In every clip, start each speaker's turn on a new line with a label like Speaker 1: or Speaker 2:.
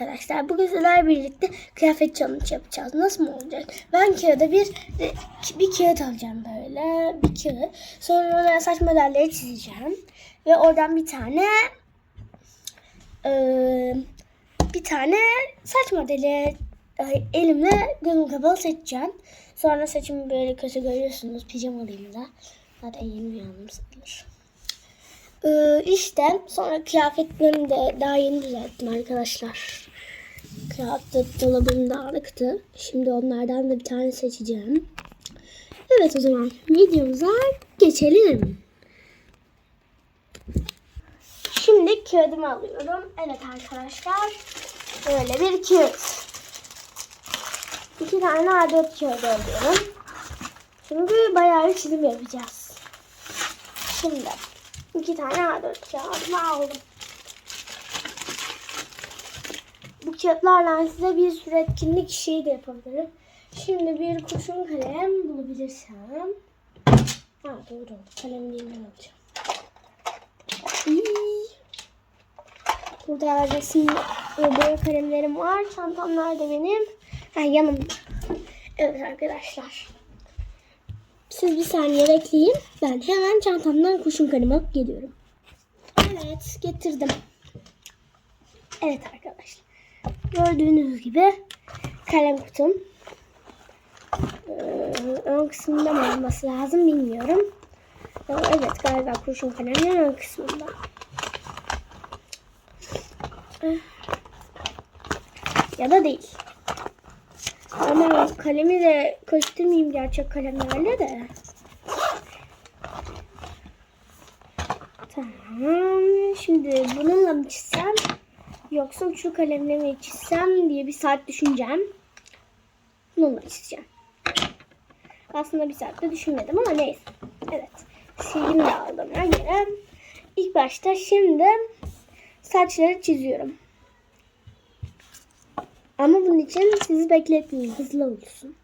Speaker 1: arkadaşlar. Bugün sizlerle birlikte kıyafet challenge yapacağız. Nasıl mı olacak? Ben kağıda bir bir kağıt alacağım böyle. Bir kağıt. Sonra ona saç modelleri çizeceğim. Ve oradan bir tane eee, bir tane saç modeli ay, elimle gözüm kapalı seçeceğim. Sonra saçımı böyle kötü görüyorsunuz. Pijamalıyım da. Zaten yeni uyandım sayılır. Ee, işte sonra kıyafetlerimi de daha yeni düzelttim arkadaşlar. Kıyafet dolabım dağınıktı. Şimdi onlardan da bir tane seçeceğim. Evet o zaman videomuza geçelim. Şimdi kağıdımı alıyorum. Evet arkadaşlar. Böyle bir kağıt. İki tane A4 kağıdı alıyorum. Şimdi bayağı bir çizim yapacağız. Şimdi iki tane A4 kağıdımı aldım. Bu kağıtlarla size bir sürü etkinlik şeyi de yapabilirim. Şimdi bir kurşun kalem bulabilirsem. Ha doğru oldu. Kalem değil ben alacağım. İyi. Burada resim ve boya kalemlerim var. Çantam nerede benim? Ha yanımda. Evet arkadaşlar. Siz bir saniye bekleyin. Ben hemen çantamdan kurşun kalem alıp geliyorum. Evet getirdim. Evet arkadaşlar. Gördüğünüz gibi kalem kutum. Ee, ön kısmında mı olması lazım bilmiyorum. Ee, Evet galiba kurşun kalemin ön kısmında. Ee, Ya da değil. Ama kalemi de karıştırmayayım gerçek kalemlerle de. Tamam. Şimdi bununla mı çizsem yoksa şu kalemle mi çizsem diye bir saat düşüneceğim. Bununla çizeceğim. Aslında bir saatte düşünmedim ama neyse. Evet. Silgimi de aldım yere. İlk başta şimdi saçları çiziyorum. Ama bunun için sizi bekletmeyeyim. Hızlı olsun.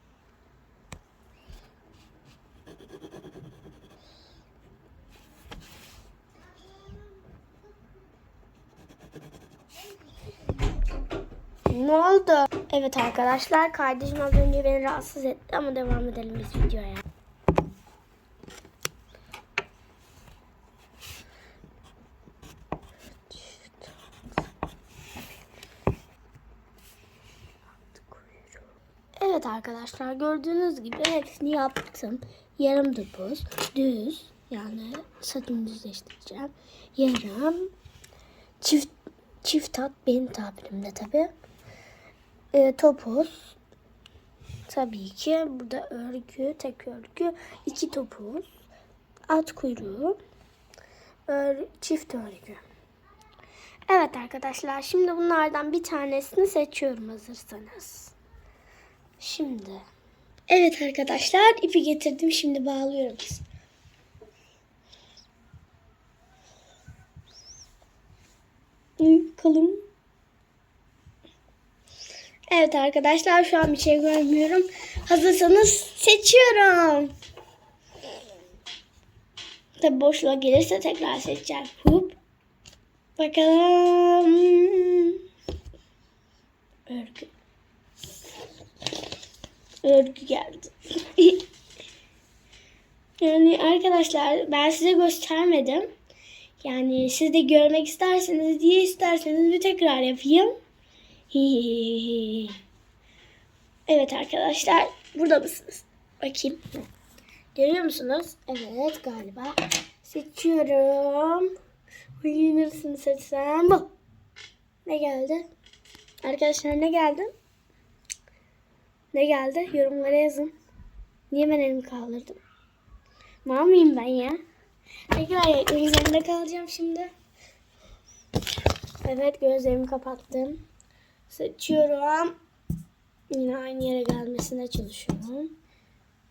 Speaker 1: Ne oldu? Evet arkadaşlar kardeşim az önce beni rahatsız etti ama devam edelim biz videoya. Evet arkadaşlar gördüğünüz gibi hepsini yaptım. Yarım topuz, düz yani saçımı düzleştireceğim. Yarım, çift çift hat benim tabirimde tabi. E, topuz, tabii ki burada örgü, tek örgü, iki topuz, at kuyruğu, ör, çift örgü. Evet arkadaşlar şimdi bunlardan bir tanesini seçiyorum hazırsanız. Şimdi. Evet arkadaşlar ipi getirdim şimdi bağlıyoruz. Kalın. Evet arkadaşlar şu an bir şey görmüyorum. Hazırsanız seçiyorum. Tabi boşluğa gelirse tekrar seçeceğim. Hop. Bakalım. Örgü. Örgü geldi. yani arkadaşlar ben size göstermedim. Yani siz de görmek isterseniz diye isterseniz bir tekrar yapayım. evet arkadaşlar burada mısınız? Bakayım. Görüyor musunuz? Evet galiba. Seçiyorum. Hangisini seçsem bu. Ne geldi? Arkadaşlar ne geldi? Ne geldi? Yorumlara yazın. Niye ben elimi kaldırdım? Mal mıyım ben ya? Tekrar gözlerimde kalacağım şimdi. Evet gözlerimi kapattım. Seçiyorum. Yine aynı yere gelmesine çalışıyorum.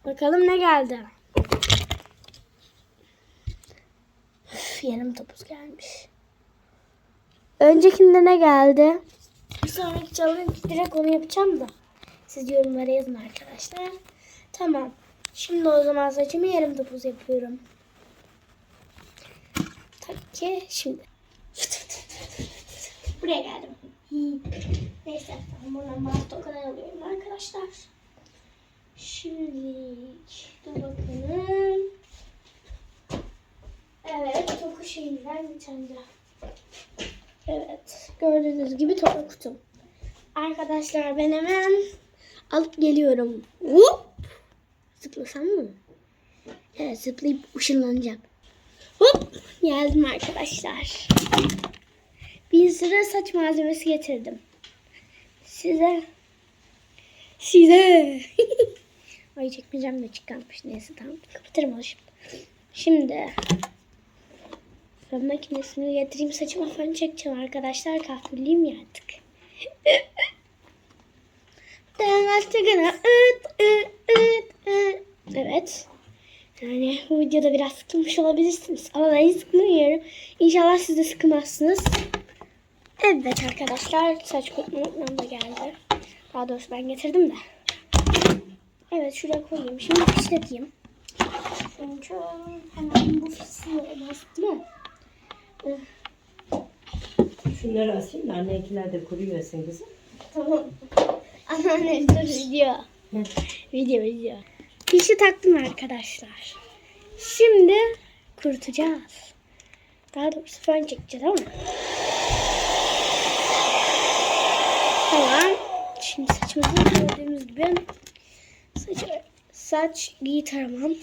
Speaker 1: Bakalım ne geldi. Üf, yarım topuz gelmiş. Öncekinde ne geldi? Bir sonraki challenge direkt onu yapacağım da. Siz yorumlara yazın arkadaşlar. Tamam. Şimdi o zaman saçımı yarım topuz yapıyorum. Tabii şimdi. Buraya geldim. Buradan bastı o kadar alıyorum arkadaşlar. Şimdi dur bakalım. Evet topu şeyinden bir tane daha. Evet gördüğünüz gibi topu kutum. Arkadaşlar ben hemen alıp geliyorum. Hop! Zıplasam mı? Evet zıplayıp ışınlanacağım. Hop! Geldim arkadaşlar. Bir sürü saç malzemesi getirdim. Size size Ay çekmeyeceğim de çıkarmış. Neyse tamam. Kapatırım onu şimdi. Şimdi fön makinesini getireyim. Saçıma fön çekeceğim arkadaşlar. Kahkuliyim ya artık. Evet. Yani bu videoda biraz sıkılmış olabilirsiniz. Ama ben hiç sıkılmıyorum. İnşallah siz de sıkılmazsınız. Evet arkadaşlar saç kurutma makinem da geldi. Daha doğrusu ben getirdim de. Evet şuraya koyayım. Şimdi fişleteyim. Çünkü hemen bu değil mi?
Speaker 2: Şunları asayım da annekiler de kuruyorsun kızım.
Speaker 1: Tamam. Anneanne dur video. Video video. Fişi taktım arkadaşlar. Şimdi kurutacağız. Daha doğrusu fön çekeceğiz ama. Tamam. Şimdi saçımızı gördüğümüz gibi saç, saç iyi taramam.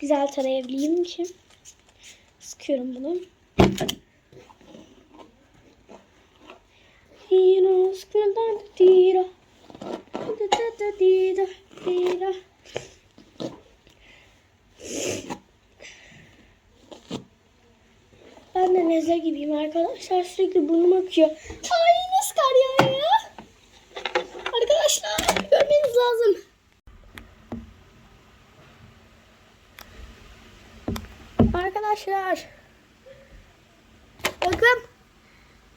Speaker 1: Güzel tarayabileyim ki. Sıkıyorum bunu. Dino, sıkmadan da Ben de nezle gibiyim arkadaşlar. Sürekli burnum akıyor. Ay nasıl kar yağıyor ya? Arkadaşlar görmeniz lazım. Arkadaşlar. Bakın.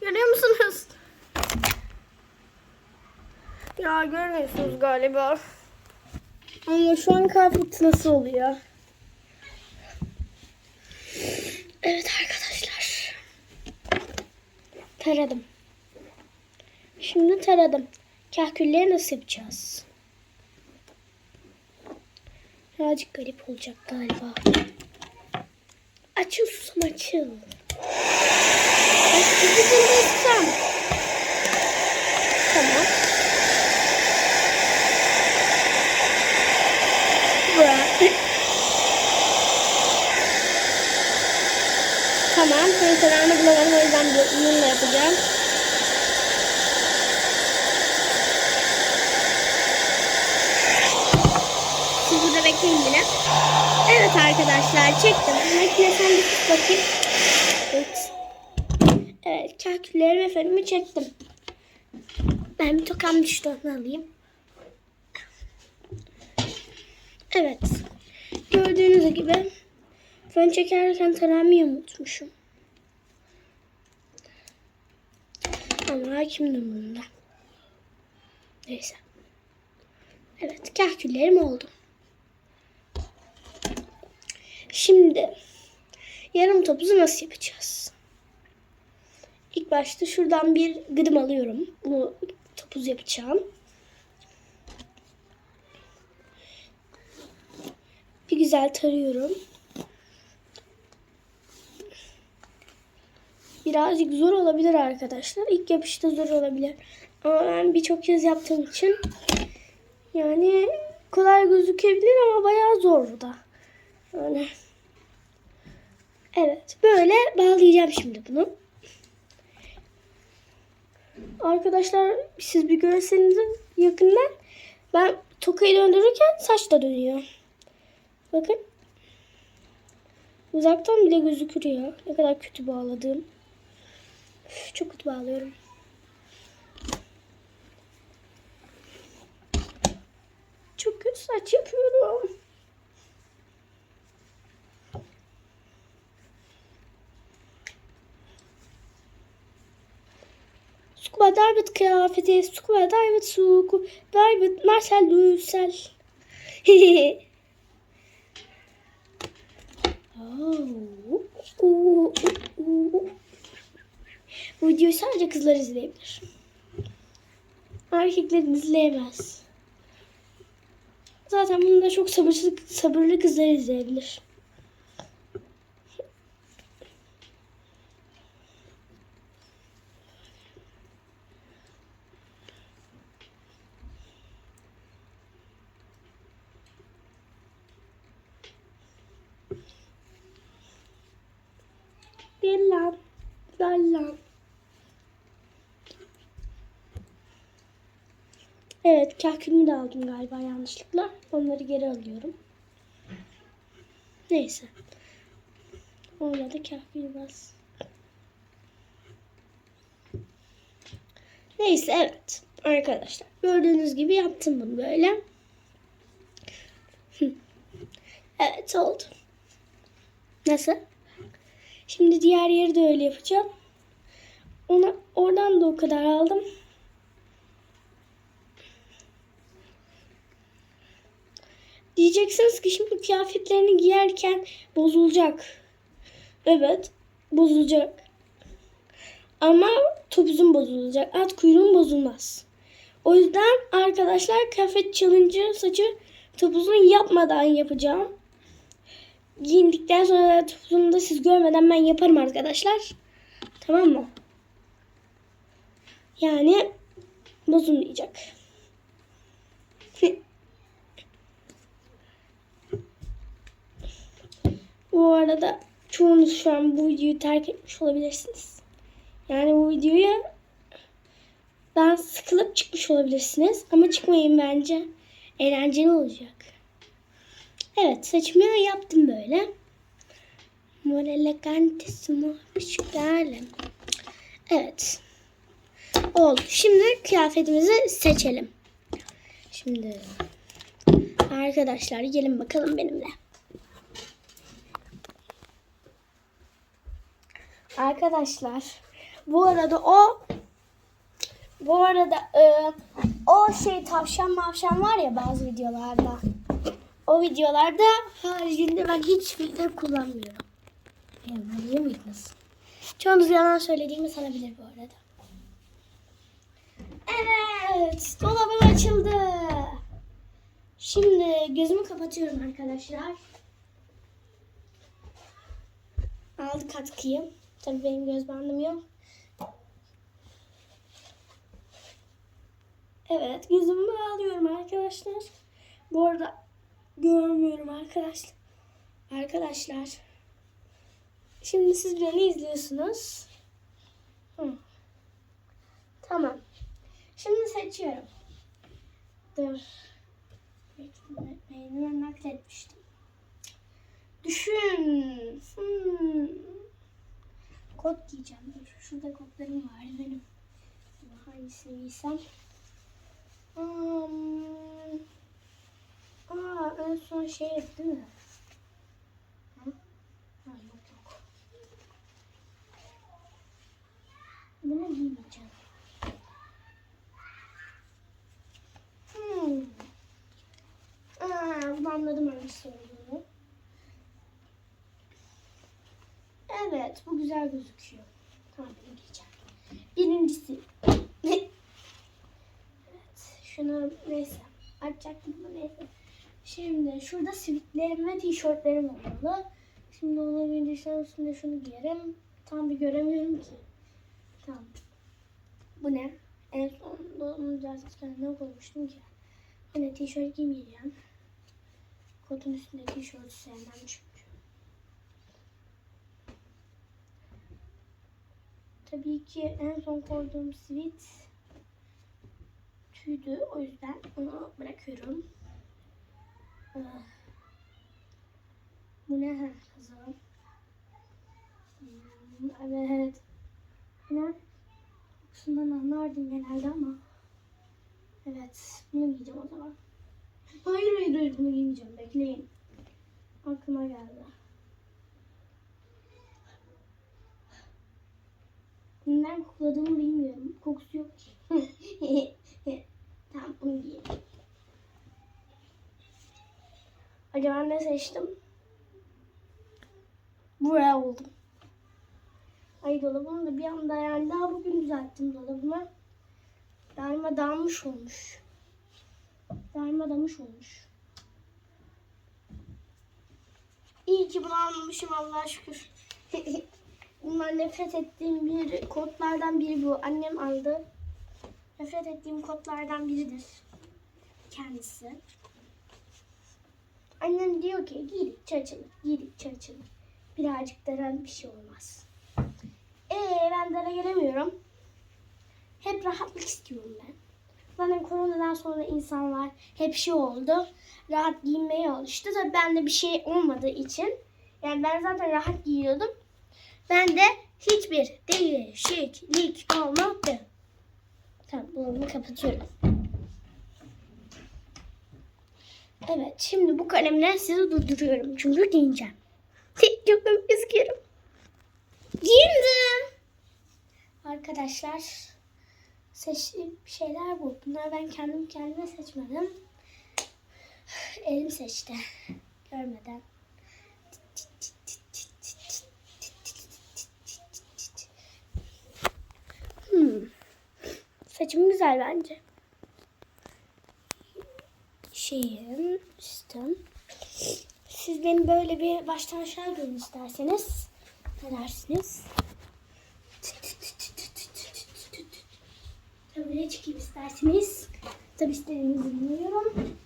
Speaker 1: Görüyor musunuz? Ya görmüyorsunuz galiba. Ama şu an kar fırtınası oluyor. Evet arkadaşlar. Taradım. Şimdi taradım. Kahkülleri nasıl yapacağız? Birazcık garip olacak galiba. Açıl susam açıl. İkisini ıssam. Tamam. Senin kararını bulamadım. O yüzden bu- bununla yapacağım. Siz burada bekleyin yine. Evet arkadaşlar çektim. Makine sen bir bakayım. Evet. Evet kalkülleri ve fönümü çektim. Ben bir tokam düştü onu alayım. Evet. Gördüğünüz gibi fön çekerken taramayı unutmuşum. Ama kimdim bunda? Neyse. Evet kahküllerim oldu. Şimdi yarım topuzu nasıl yapacağız? İlk başta şuradan bir gıdım alıyorum. Bunu topuz yapacağım. Bir güzel tarıyorum. Birazcık zor olabilir arkadaşlar. İlk yapışta zor olabilir. Ama ben birçok kez yaptığım için yani kolay gözükebilir ama bayağı zor da. Yani Evet, böyle bağlayacağım şimdi bunu. Arkadaşlar siz bir görseniz yakından ben tokayı döndürürken saç da dönüyor. Bakın. Uzaktan bile gözüküyor. Ne kadar kötü bağladığım. Çok kötü bağlıyorum. Çok kötü saç yapıyorum. Scuba David kıyafeti, Scuba David suku, David Marcel Dussel. Oh. Videoyu sadece kızlar izleyebilir. erkeklerin izleyemez. Zaten bunu da çok sabırsız, sabırlı kızlar izleyebilir. Dillan, dallan. Evet, kahkülümü de aldım galiba yanlışlıkla. Onları geri alıyorum. Neyse. Orada da kahkülü bas. Neyse evet. Arkadaşlar gördüğünüz gibi yaptım bunu böyle. Evet oldu. Nasıl? Şimdi diğer yeri de öyle yapacağım. Ona, oradan da o kadar aldım. Diyeceksiniz ki şimdi kıyafetlerini giyerken bozulacak. Evet, bozulacak. Ama topuzun bozulacak. At kuyruğun bozulmaz. O yüzden arkadaşlar kıyafet challenge saçı topuzun yapmadan yapacağım. Giyindikten sonra topuzunu da siz görmeden ben yaparım arkadaşlar. Tamam mı? Yani bozulmayacak. Bu arada çoğunuz şu an bu videoyu terk etmiş olabilirsiniz. Yani bu videoyu ben sıkılıp çıkmış olabilirsiniz. Ama çıkmayın bence. Eğlenceli olacak. Evet saçımı yaptım böyle. Mor elegantissimo şükralem. Evet. Oldu. Şimdi kıyafetimizi seçelim. Şimdi arkadaşlar gelin bakalım benimle. Arkadaşlar bu arada o bu arada e, o şey tavşan mavşan var ya bazı videolarda. O videolarda haricinde ben hiç filtre kullanmıyorum. Yani biliyor muydunuz? Çoğunuz yalan söylediğimi sanabilir bu arada. Evet, dolabım açıldı. Şimdi gözümü kapatıyorum arkadaşlar. Aldık atkıyı. Tabii benim göz bandım yok. Evet gözümü alıyorum arkadaşlar. Bu arada görmüyorum arkadaşlar. Arkadaşlar. Şimdi siz beni izliyorsunuz. Hı. Tamam. Şimdi seçiyorum. Dur. Beynime nakletmiştim. Düşün. Hmm. Kot giyeceğim. Dur. Şurada kotlarım var benim. Hangisini giysem? Hmm. Aa, en son şey değil mi? Ha? Ha, yok yok. Bunu giymeyeceğim. Hmm. Aa, bunu anladım hangisi olduğunu. Evet, bu güzel gözüküyor. Tamam, bunu giyeceğim. Birincisi. evet, şunu neyse. Açacaktım ama neyse. Şimdi şurada sivitlerim ve tişörtlerim olmalı. Şimdi olabildiğince üstünde şunu giyerim. Tam bir göremiyorum ki. Tamam. Bu ne? En son dolabımın düzeltirken ne koymuştum ki? Hani tişört giymeyeceğim. Kotun üstünde tişört sevmem çünkü. Tabii ki en son koyduğum sivit tüydü. O yüzden onu bırakıyorum. Ah. Bu ne ha kızım? Hmm, evet. Ne? Kokusundan anlardın genelde ama. Evet. Bunu giyeceğim o zaman. Hayır hayır hayır bunu giymeyeceğim. Bekleyin. Aklıma geldi. Neden kokladığımı bilmiyorum. Kokusu yok ki. tamam bunu giyeyim. Acaba ne seçtim? Buraya oldum. Ay dolabım da bir anda yani daha bugün düzelttim dolabımı. Darmadağılmış olmuş. Darmadağılmış olmuş. İyi ki bunu almamışım Allah'a şükür. Bunlar nefret ettiğim bir kodlardan biri bu. Annem aldı. Nefret ettiğim kodlardan biridir. Kendisi. Annem diyor ki giydikçe açılır, giydikçe açılır. Birazcık deren bir şey olmaz. Ee ben dere gelemiyorum. Hep rahatlık istiyorum ben. Zaten koronadan sonra insanlar hep şey oldu. Rahat giyinmeye alıştı. Tabii bende bir şey olmadığı için. Yani ben zaten rahat giyiyordum. Ben de hiçbir değişiklik olmadı. Tamam bunu kapatıyorum. Evet şimdi bu kalemle sizi durduruyorum. Çünkü giyineceğim. Çok komik gözüküyorum. Giyindim. Arkadaşlar seçtiğim şeyler bu. Bunları ben kendim kendime seçmedim. Elim seçti. Görmeden. Hmm. Saçım güzel bence. Şeyim, üstüm. Siz beni böyle bir baştan aşağı görün isterseniz. Ne dersiniz? Tabii çıkayım isterseniz. Tabii istediğinizi bilmiyorum.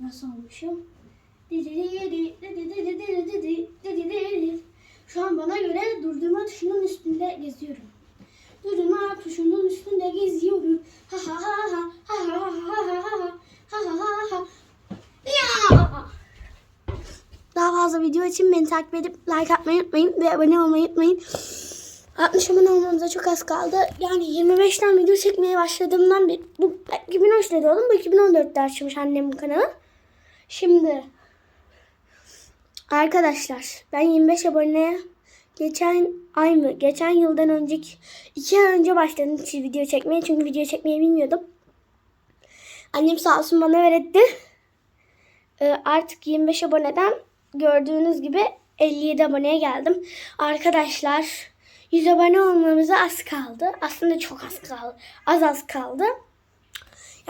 Speaker 1: Nasıl olmuşum? Şu an bana göre durdurma tuşunun üstünde geziyorum. Durdurma tuşunun üstünde geziyorum. Ha ha ha ha ha ha ha ha ha ha ha ha ha Ya! Daha fazla video için beni takip edip like atmayı unutmayın ve abone olmayı unutmayın. 60 abone olmamıza çok az kaldı. Yani 25'ten video çekmeye başladığımdan beri bu 2013'te doğdum. Bu 2014'te açmış annemin kanalı. Şimdi arkadaşlar ben 25 aboneye geçen ay mı? Geçen yıldan önceki iki ay önce başladım video çekmeye. Çünkü video çekmeyi bilmiyordum. Annem sağ olsun bana öğretti. Ee, artık 25 aboneden gördüğünüz gibi 57 aboneye geldim. Arkadaşlar 100 abone olmamıza az kaldı. Aslında çok az kaldı. Az az kaldı.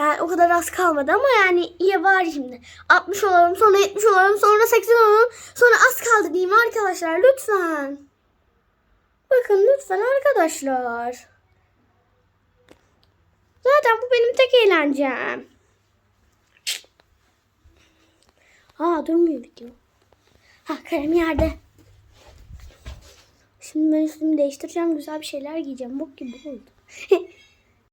Speaker 1: Yani o kadar az kalmadı ama yani iyi var şimdi. 60 olalım sonra 70 olalım sonra 80 olalım sonra az kaldı diyeyim arkadaşlar lütfen. Bakın lütfen arkadaşlar. Zaten bu benim tek eğlencem. Aa durmuyor video. Ha kalem yerde. Şimdi ben üstümü değiştireceğim. Güzel bir şeyler giyeceğim. Bok gibi oldu.